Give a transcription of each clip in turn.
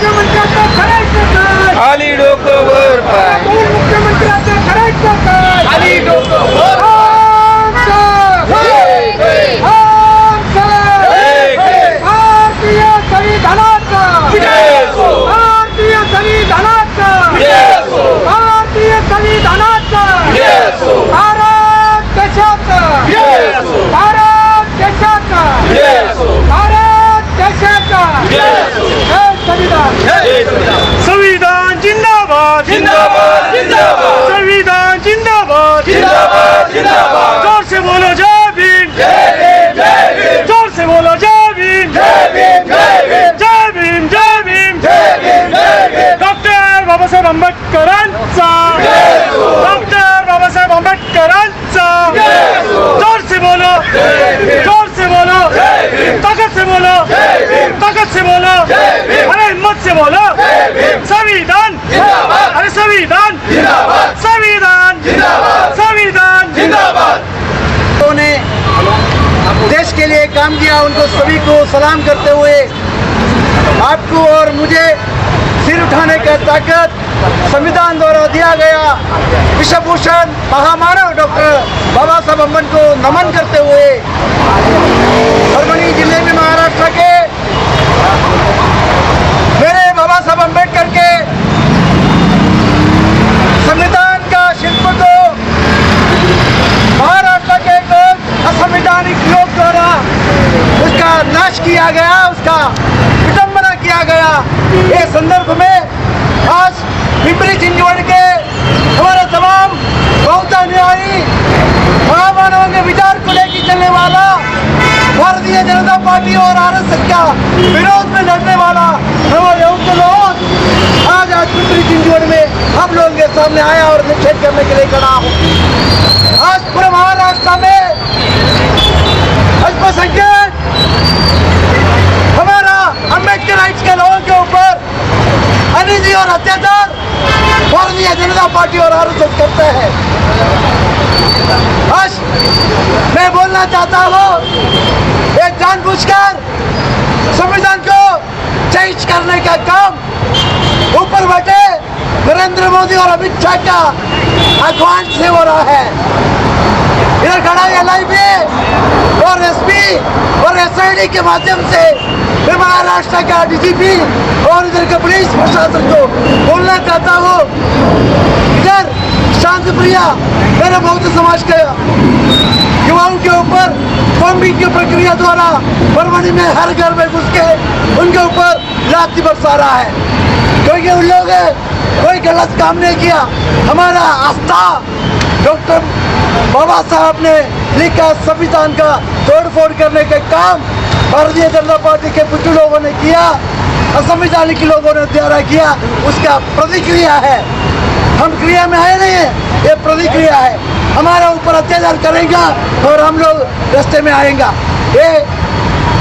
मुख्यमंत्र्याचं उनको सभी को सलाम करते हुए आपको और मुझे सिर उठाने का ताकत संविधान द्वारा दिया गया विश्वभूषण महामानव डॉक्टर बाबा साहब अम्बन को नमन करते हुए ज़िले में महाराष्ट्र के मेरे बाबा साहब अंबेडकर के संविधान का शिल्प को महाराष्ट्र के लोग असंवैधानिक लोग द्वारा उसका नाश किया गया, उसका विडम्बना किया गया। ये संदर्भ में आज पिंपरी चिंचवड़ के हमारे तमाम बहुत न्यायी महामानवों के विचार को लेकर चलने वाला भारतीय जनता पार्टी और आरएसएस का विरोध में लड़ने वाला हमारे उक्त लोग आज आज पिंपरी चिंचवड़ में हम लोगों के सामने आया और निषेध करने के लिए खड़ा हूँ आज पूरे महाराष्ट्र में अल्पसंख्यक हमारा अंबेडकर राइट्स के लोगों के ऊपर अनिधि और अत्याचार भारतीय जनता पार्टी और आरएसएस करते हैं आज बोलना चाहता हूँ। एक जानबूझकर संविधान को चेंज करने का काम ऊपर बैठे नरेंद्र मोदी और अमित शाह का अखवान से हो रहा है। इधर खड़ा एल और एसपी और एसआईडी के माध्यम से महाराष्ट्र का डीजीपी और इधर के पुलिस प्रशासन को बोलना चाहता हूँ। इधर शांति प्रिया मेरे बौद्ध समाज के बॉम्बिंग की प्रक्रिया द्वारा परभणी में हर घर में घुस के उनके ऊपर लाठी बरसा रहा है। क्योंकि उन लोग कोई गलत काम नहीं किया। हमारा आस्था डॉक्टर बाबा साहब ने लिखा संविधान का तोड़ फोड़ करने का काम भारतीय जनता पार्टी के कुछ लोगों ने किया, असंवैधानिक लोगों ने द्वारा किया, उसका प्रतिक्रिया है। हम क्रिया में आए नहीं है, ये प्रतिक्रिया है। हमारा ऊपर अत्याचार करेगा और हम लोग रास्ते में आएगा। ये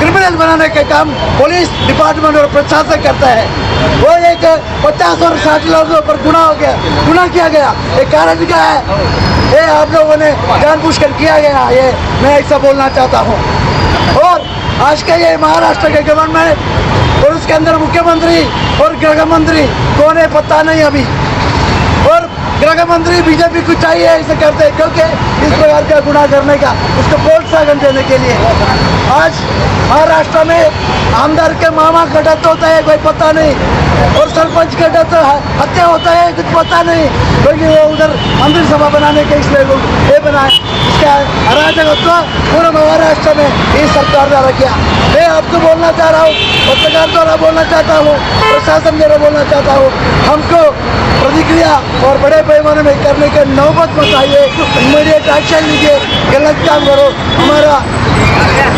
क्रिमिनल बनाने का काम पुलिस डिपार्टमेंट और प्रशासन करता है। वो एक पचास और साठ लोगों पर गुना हो गया। गुना किया गया। ये कारण क्या है? ये आप लोगों ने जानबूझकर किया गया। ये मैं ऐसा बोलना चाहता हूँ। और आज का ये महाराष्ट्र के गवर्नमेंट और उसके अंदर मुख्यमंत्री और गृह मंत्री, कौन है पता नहीं अभी। गृह मंत्री बीजेपी को चाहिए ऐसे करते हैं, क्योंकि इस प्रकार का गुना करने का उसको प्रोत्साहन देने के लिए। आज महाराष्ट्र में आमदार के मामा का डेथ होता है, कोई पता नहीं। और सरपंच का डर हत्या होता है, कुछ पता नहीं। क्योंकि वो उधर मंदिर सभा बनाने के इसलिए लोग ये बनाए। अराजकत्व पूरे महाराष्ट्र में इस सरकार द्वारा किया। मैं आपको बोलना चाह रहा हूँ, पत्रकार द्वारा बोलना चाहता हूँ, प्रशासन द्वारा बोलना चाहता हूँ, हमको प्रतिक्रिया और बड़े पैमाने में करने के नौबत बताइए इमीडिएट एक्शन लीजिए, गलत काम करो। हमारा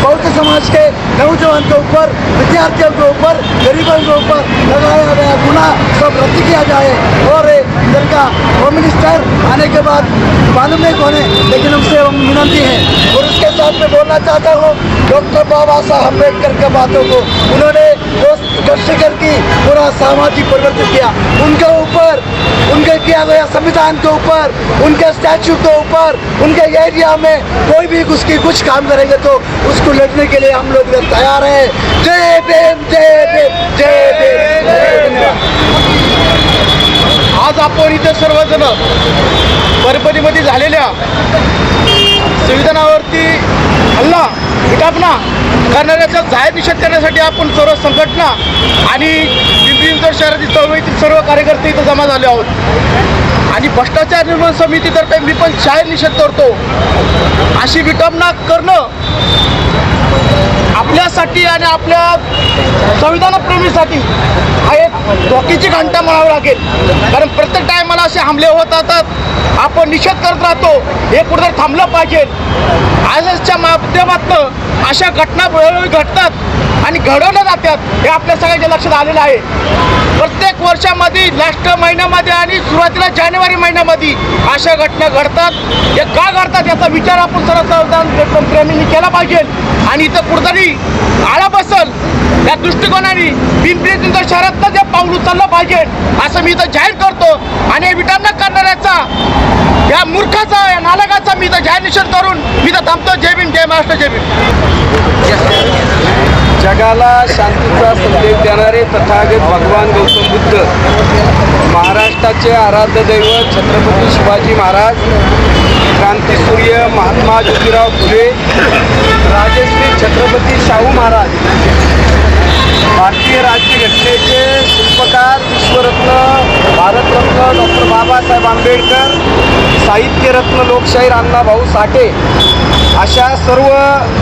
बौद्ध समाज के नौजवान के ऊपर, विद्यार्थियों के ऊपर, गरीबों के ऊपर लगाया गया गुना सब रद्द किया जाए और इधर का होम मिनिस्टर आने के बाद मालूम नहीं कौन है, लेकिन उनसे हम विनंती है। और उसके साथ मैं बोलना चाहता हूँ, डॉक्टर बाबा साहब अंबेडकर के बातों को। उन्होंने कष्ट करके पूरा सामाजिक परिवर्तन किया। उनके ऊपर, उनके किया गया संविधान के ऊपर, उनके स्टैचू के ऊपर, उनके एरिया में कोई भी उसकी कुछ काम करेंगे तो उसको लड़ने के लिए हम लोग तैयार हैं। जय भीम जय भीम जय भीम। जय भीम जण परभणीमध्ये झालेल्या संविधानावरती हल्ला विटापना करणाऱ्याचा जाहीर निषेध करण्यासाठी आपण सर्व संघटना आणि पिंपरी चिंचवड शहरातील चळवळीतील सर्व कार्यकर्ते इथं जमा झाले आहोत. आणि भ्रष्टाचार निर्मूलन समितीतर्फे मी पण जाहीर निषेध करतो. अशी विटंबना करणं आपल्यासाठी आणि आपल्या संविधानप्रेमीसाठी हा एक धोक्याची घंटा म्हणावं लागेल. कारण प्रत्येक टायमाला असे हमले होत राहतात आपण निषेध करत राहतो. हे कुठेतरी थांबलं पाहिजे. आय एसच्या माध्यमातून अशा घटना वेळोवेळी घडतात आणि घडवल्या जातात हे आपल्या सगळ्यांच्या लक्षात आलेलं आहे. वर्षामध्ये लास्ट महिन्यामध्ये आणि सुरुवातीला जानेवारी महिन्यामध्ये अशा घटना घडतात. हे का घडतात याचा विचार आपण सर्व संविधान प्रेमींनी केला पाहिजे. आणि इथं कुठतरी आळा बसल या दृष्टिकोनाने पिंपरी चिंचवड शहरातनं जे पाऊल उचललं पाहिजे असं मी इथं जाहीर करतो. आणि हे विटांना करणाऱ्याचा या मूर्खाचा या नालकाचा मी इथं जाहीर निषेध करून मी इथं थांबतो. जय भीम जय महाराष्ट्र जय भीम. जगाला शांतीचा संदेश देणारे तथागत भगवान गौतम बुद्ध महाराष्ट्राचे आराध्य दैवत छत्रपती शिवाजी महाराज क्रांतीसूर्य महात्मा ज्योतिराव फुले राजश्री छत्रपती शाहू महाराज भारतीय राज्यघटनेचे शिल्पकार विश्वरत्न भारतरत्न डॉक्टर बाबासाहेब आंबेडकर साहित्यरत्न लोकशाहीर अण्णाभाऊ साठे अशा सर्व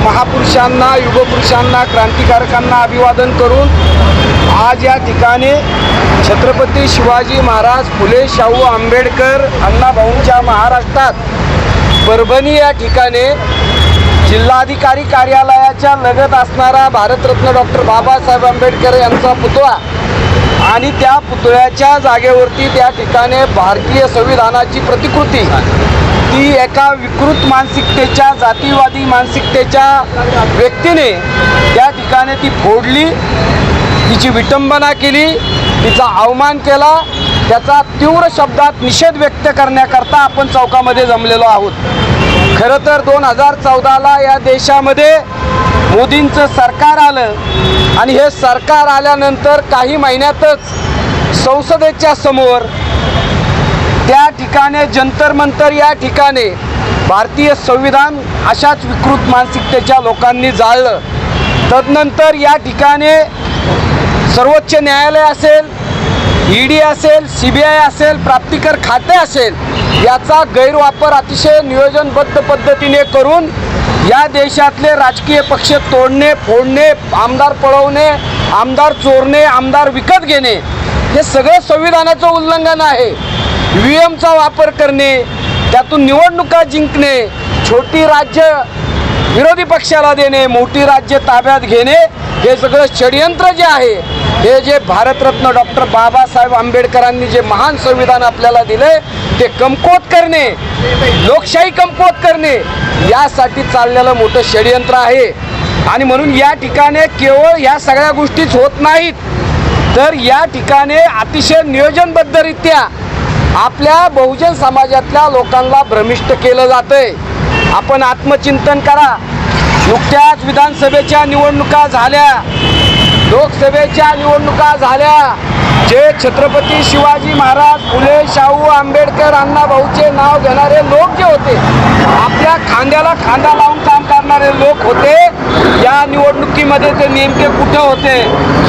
महापुरुषांना युगपुरुषांना क्रांतिकारकांना अभिवादन करून आज या ठिकाणी छत्रपती शिवाजी महाराज फुले शाहू आंबेडकर अण्णाभाऊंच्या महाराष्ट्रात परभणी या ठिकाणी जिल्हाधिकारी कार्यालयाच्या लगत असणारा भारतरत्न डॉक्टर बाबासाहेब आंबेडकर यांचा पुतळा आणि त्या पुतळ्याच्या जागेवरती त्या ठिकाणी भारतीय संविधानाची प्रतिकृती. ती एका विकृत मानसिकतेच्या जातीवादी मानसिकतेच्या व्यक्तीने त्या ठिकाणी ती फोडली तिची विटंबना केली तिचा अवमान केला त्याचा तीव्र शब्दात निषेध व्यक्त करण्याकरता आपण चौकामध्ये जमलेलो आहोत. खरं तर दोन हजार चौदाला या देशामध्ये मोदींचं सरकार आलं आणि हे सरकार आल्यानंतर काही महिन्यातच संसदेच्या समोर त्या ठिकाणी जंतर मंतर या ठिकाणी भारतीय संविधान अशाच विकृत मानसिकतेच्या लोकांनी जाळलं. तदनंतर या ठिकाणी सर्वोच्च न्यायालय असेल ई डी असेल सी बी आय असेल प्राप्तिकर खाते असेल याचा गैरवापर अतिशय नियोजनबद्ध पद्धतीने करून या देशातले राजकीय पक्ष तोडणे फोडणे आमदार पळवणे आमदार चोरणे आमदार विकत घेणे हे सगळं संविधानाचं उल्लंघन आहे. व्ही एमचा वापर करणे त्यातून निवडणुका जिंकणे छोटी राज्य विरोधी पक्षाला देणे मोठी राज्य ताब्यात घेणे हे सगळं षडयंत्र जे आहे हे जे भारतरत्न डॉक्टर बाबासाहेब आंबेडकरांनी जे महान संविधान आपल्याला दिले ते कमकुवत करणे लोकशाही कमकुवत करणे यासाठी चाललेलं मोठं षडयंत्र आहे. आणि म्हणून या ठिकाणी केवळ या सगळ्या गोष्टीच होत नाहीत. तर या ठिकाणी अतिशय नियोजनबद्धरित्या आपल्या बहुजन समाजातल्या लोकांना भ्रमिष्ट केलं जातंय. आपण आत्मचिंतन करा. नुकत्याच विधानसभेच्या निवडणुका झाल्या. लोकसभेच्या निवडणुका झाल्या. जे छत्रपती शिवाजी महाराज फुले शाहू आंबेडकर अण्णाभाऊचे नाव घेणारे लोक जे होते आपल्या खांद्याला खांदा लावून करणारे लोक होते. या निवडणुकीमध्ये ते नेमके कुठे होते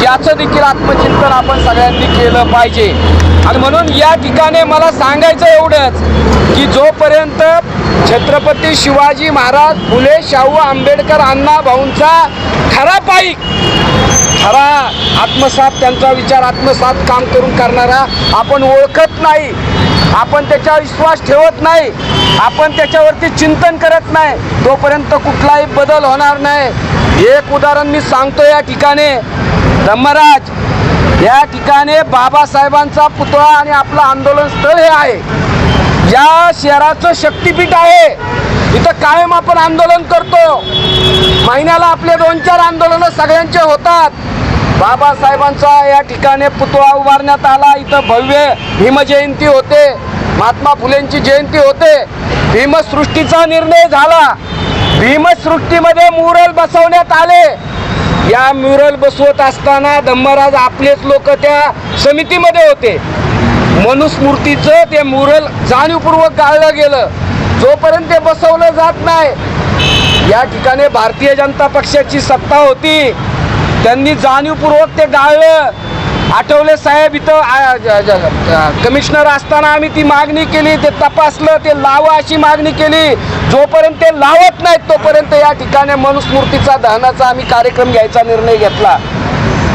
याचं देखील आत्मचिंतन आपण सगळ्यांनी केलं पाहिजे. आणि म्हणून या ठिकाणी मला सांगायचं एवढंच की जोपर्यंत छत्रपती शिवाजी महाराज फुले शाहू आंबेडकर अण्णा भाऊंचा खरा पाईक खरा आत्मसात त्यांचा विचार आत्मसात काम करून करणारा आपण ओळखत नाही आपण त्याच्यावर विश्वास ठेवत नाही. आपण त्याच्यावरती चिंतन करत नाही. तोपर्यंत कुठलाही बदल होणार नाही. एक उदाहरण मी सांगतो या ठिकाणी. धम्मराज या ठिकाणी बाबासाहेबांचा पुतळा आणि आपलं आंदोलन स्थळ हे आहे. या शहराचं शक्तिपीठ आहे. इथं कायम आपण आंदोलन करतो. महिन्याला आपले दोन चार आंदोलनं सगळ्यांचे होतात. बाबासाहेबांचा या ठिकाणी पुतळा उभारण्यात आला. इथं भव्य भीमजयंती होते. महात्मा फुलेंची जयंती होते. भीमसृष्टीचा निर्णय झाला. भीमसृष्टीमध्ये म्युरल बसवण्यात आले. या म्युरल बसवत असताना धम्मराज आपलेच लोक त्या समितीमध्ये होते. मनुस्मृतीचं ते म्युरल जाणीवपूर्वक गाळलं गेलं. जोपर्यंत ते बसवलं जात नाही या ठिकाणी भारतीय जनता पक्षाची सत्ता होती. त्यांनी जाणीवपूर्वक ते गाळलं आठवले साहेब इथं कमिशनर असताना आम्ही ती मागणी केली ते तपासलं ते लावा अशी मागणी केली. जोपर्यंत ते लावत नाहीत तोपर्यंत या ठिकाणी मनुस्मृतीचा दहनाचा आम्ही कार्यक्रम घ्यायचा निर्णय घेतला.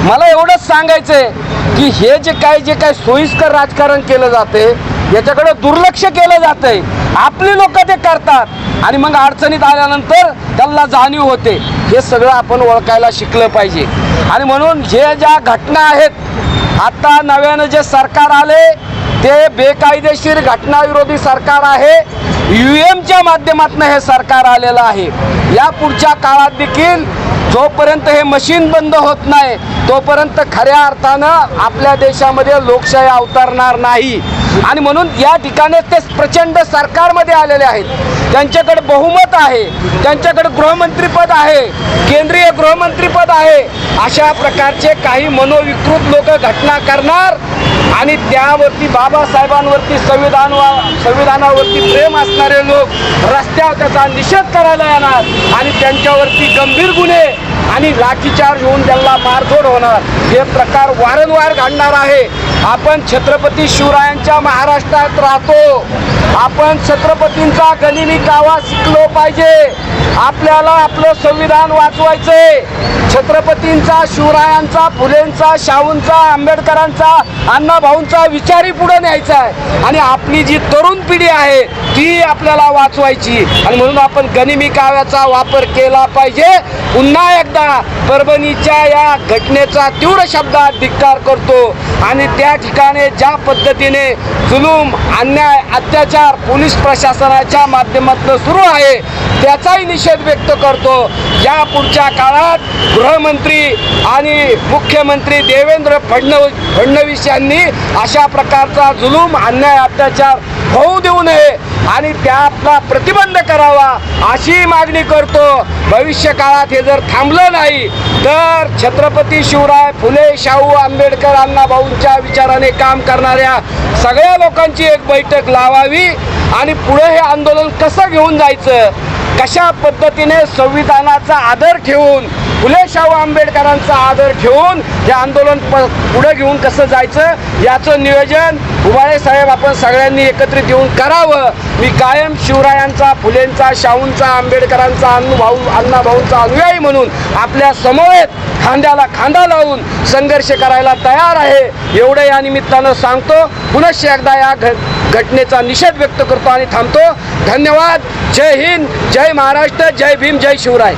मला एवढंच सांगायचंय की हे जे काय जे काय सोयीस्कर राजकारण केलं जाते याच्याकडे दुर्लक्ष केलं जातंय. आपली लोक ते करतात. आणि मग अडचणीत आल्यानंतर त्यांना जाणीव होते. हे सगळं आपण ओळखायला शिकलं पाहिजे. आणि म्हणून हे ज्या घटना आहेत आता नव्यानं जे सरकार आले ते बेकायदेशीर घटनाविरोधी सरकार आहे. यू एमच्या माध्यमातून हे सरकार आलेलं आहे. या पुढच्या काळात देखील जोपर्यंत हे मशीन बंद होत नाही तोपर्यंत खऱ्या अर्थानं आपल्या देशामध्ये लोकशाही अवतरणार नाही. आणि म्हणून या ठिकाणी ते प्रचंड सरकारमध्ये आलेले आहेत. त्यांच्याकडे बहुमत आहे. त्यांच्याकडे गृहमंत्रीपद आहे. केंद्रीय गृहमंत्रीपद आहे. अशा प्रकारचे काही मनोविकृत लोक घटना करणार आणि त्यावरती बाबासाहेबांवरती संविधान संविधानावरती प्रेम असणारे लोक रस्त्यावर त्याचा निषेध करायला येणार आणि त्यांच्यावरती गंभीर गुन्हे आणि लाठीचार्ज होऊन त्यांना मारधोड होणार. हे प्रकार वारंवार घडणार आहे. आपण छत्रपती शिवरायांच्या महाराष्ट्रात राहतो. आपण छत्रपतींचा गनिमी कावा शिकलो पाहिजे. आपल्याला आपलं संविधान वाचवायचंय. छत्रपतींचा शिवरायांचा फुलेंचा शाहूंचा आंबेडकरांचा अण्णाभाऊंचा विचारही पुढे न्यायचा आहे. आणि आपली जी तरुण पिढी आहे ती आपल्याला वाचवायची. आणि म्हणून आपण गनिमी काव्याचा वापर केला पाहिजे. पुन्हा एकदा परभणीच्या या घटनेचा तीव्र शब्दात धिक्कार करतो. आणि त्या ठिकाणी ज्या पद्धतीने जुलूम अन्याय अत्याचार पोलीस प्रशासनाच्या माध्यमातून सुरू आहे त्याचाही निषेध व्यक्त करतो. या पुढच्या काळात गृहमंत्री आणि मुख्यमंत्री देवेंद्र फडणवीस फडणवीस यांनी अशा प्रकारचा जुलूम अन्याय अत्याचार होऊ देऊ नये आणि त्यातला प्रतिबंध करावा अशी मागणी करतो. भविष्य काळात हे जर थांबलं नाही तर छत्रपती शिवराय फुले शाहू आंबेडकर अण्णाभाऊंच्या विचाराने काम करणाऱ्या सगळ्या लोकांची एक बैठक लावावी आणि पुढे हे आंदोलन कसं घेऊन जायचं? कशा पद्धतीने संविधानाचा आदर ठेवून फुले शाहू आंबेडकरांचा आदर ठेवून हे आंदोलन प पुढे घेऊन कसं जायचं याचं नियोजन उभाळे साहेब आपण सगळ्यांनी एकत्रित येऊन करावं. मी कायम शिवरायांचा फुलेंचा शाहूंचा आंबेडकरांचा अण्णाभाऊ अण्णाभाऊंचा अनुयायी म्हणून आपल्या समवेत खांद्याला खांदा लावून संघर्ष करायला तयार आहे. एवढं या निमित्तानं सांगतो. पुनश्च एकदा या घ घटनेचा निषेध व्यक्त करतो आणि थांबतो. धन्यवाद. जय हिंद. जय महाराष्ट्र. जय भीम. जय शिवराय.